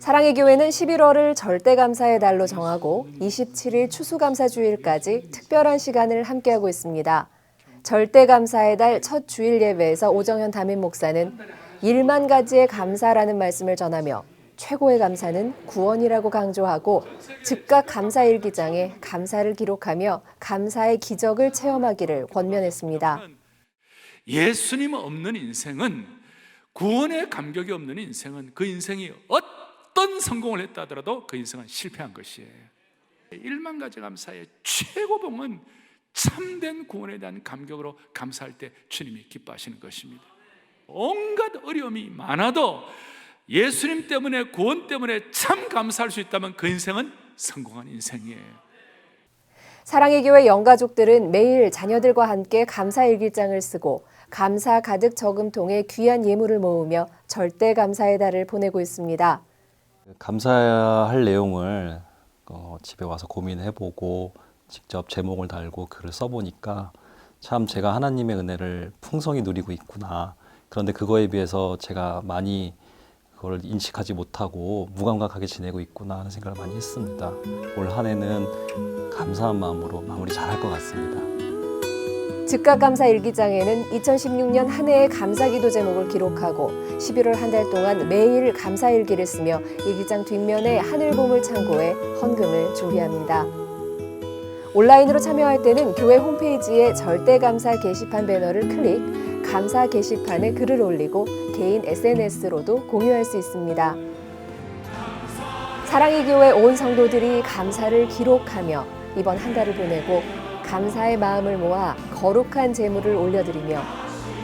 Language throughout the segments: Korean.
사랑의 교회는 11월을 절대감사의 달로 정하고 27일 추수감사주일까지 특별한 시간을 함께하고 있습니다. 절대감사의 달 첫 주일 예배에서 오정현 담임 목사는 1만 가지의 감사라는 말씀을 전하며 최고의 감사는 구원이라고 강조하고 즉각 감사 일기장에 감사를 기록하며 감사의 기적을 체험하기를 권면했습니다. 예수님 없는 인생은 구원의 감격이 없는 인생은 그 인생이 어떤 성공을 했다 하더라도 그 인생은 실패한 것이에요. 1만 가지 감사의 최고봉은 참된 구원에 대한 감격으로 감사할 때 주님이 기뻐하시는 것입니다. 온갖 어려움이 많아도 예수님 때문에 구원 때문에 참 감사할 수 있다면 그 인생은 성공한 인생이에요. 사랑의 교회 영가족들은 매일 자녀들과 함께 감사 일기장을 쓰고 감사 가득 저금통에 귀한 예물을 모으며 절대 감사의 달을 보내고 있습니다. 감사할 내용을 어, 집에 와서 고민해보고 직접 제목을 달고 글을 써보니까 참 제가 하나님의 은혜를 풍성히 누리고 있구나. 그런데 그거에 비해서 제가 많이 그걸 인식하지 못하고 무감각하게 지내고 있구나 하는 생각을 많이 했습니다. 올 한 해는 감사한 마음으로 마무리 잘할 것 같습니다. 즉각 감사 일기장에는 2016년 한 해의 감사 기도 제목을 기록하고 11월 한 달 동안 매일 감사 일기를 쓰며 일기장 뒷면에 하늘 보물 창고에 헌금을 준비합니다. 온라인으로 참여할 때는 교회 홈페이지에 절대 감사 게시판 배너를 클릭, 감사 게시판에 글을 올리고 개인 SNS로도 공유할 수 있습니다. 사랑의 교회 온 성도들이 감사를 기록하며 이번 한 달을 보내고 감사의 마음을 모아 거룩한 제물을 올려드리며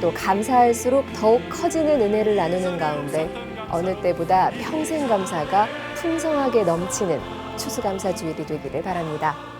또 감사할수록 더욱 커지는 은혜를 나누는 가운데 어느 때보다 평생 감사가 풍성하게 넘치는 추수감사 주일이 되기를 바랍니다.